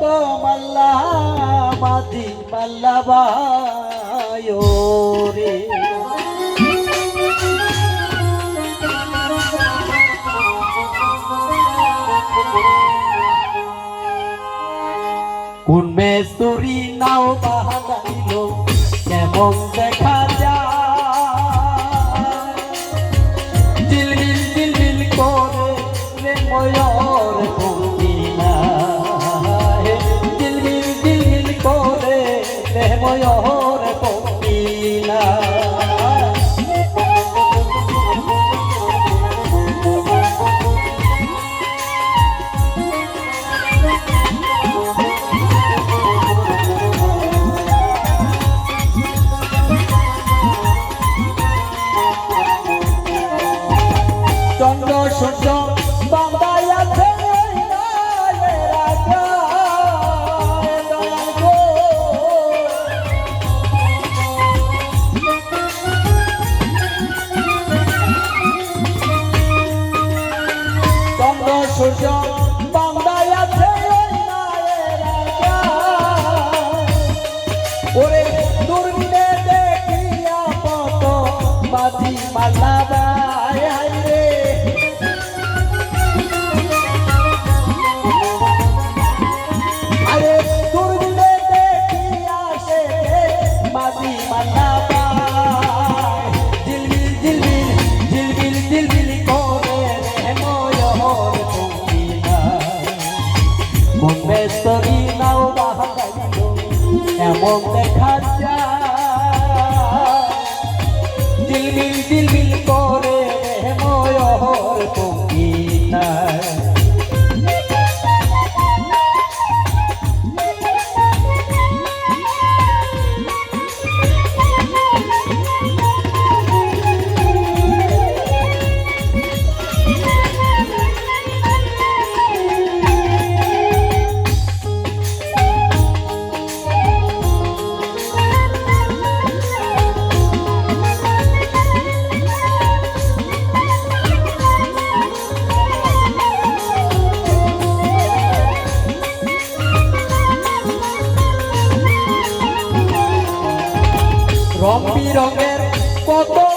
তো মাল্লা মাধি মাল্লাবায় রে। কোন মেসুরি নাও বাহাদাইলো কেমন দেখা বেসরি নাও এমন দেখা যায়। দিলমিল দিলমিল করে ময়ূর তুমি রং বিরঙের কত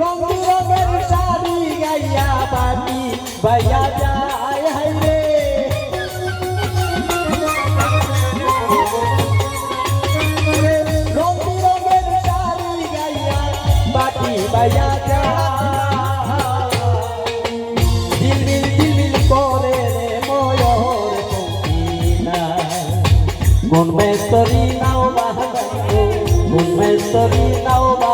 রঙে রঙের শাড়ি গাইয়া বাড়ি বাইয়া যায় হাইরে রঙে রঙের শাড়ি গাইয়া বাটি বাইয়া Con me sorina o baja, con me sorina o baja.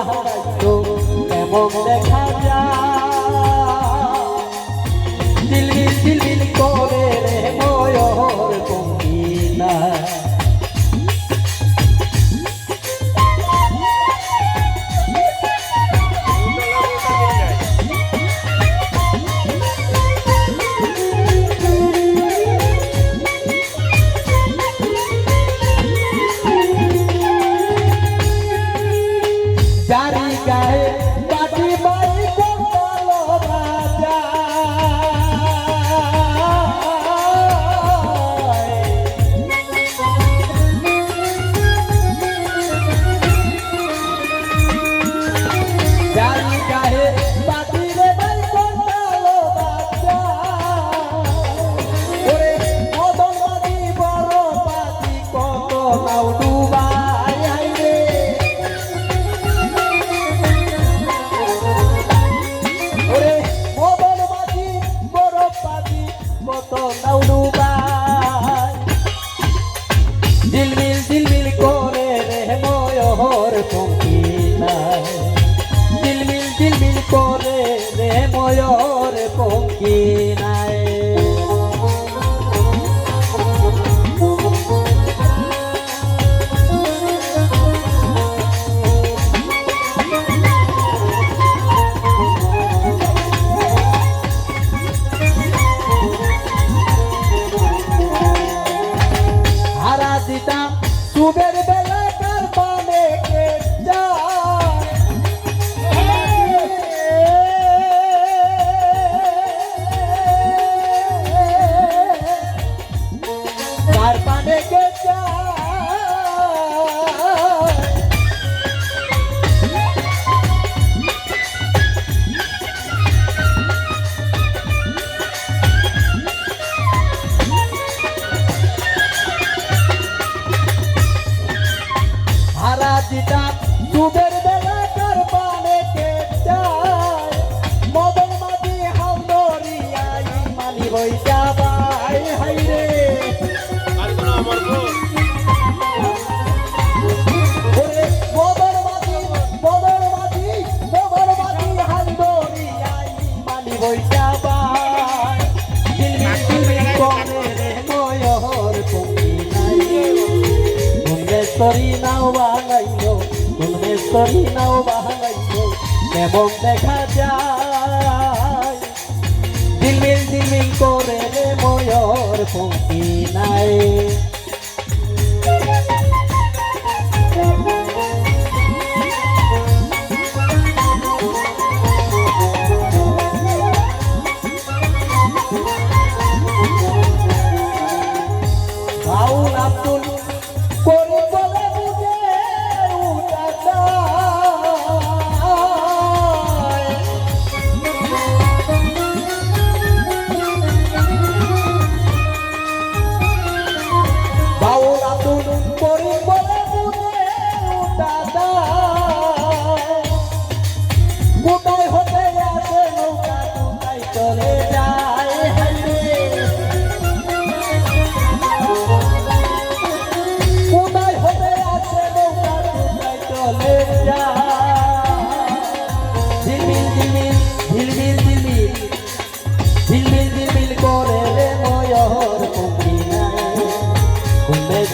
নয়র পঙ্কি বৈশা বাই হাই রে Sorry now, I know. Sorry now, I know. Never make a job. মিং করে রে ময়র পঙ্কি নাই। বাউল আব্দুল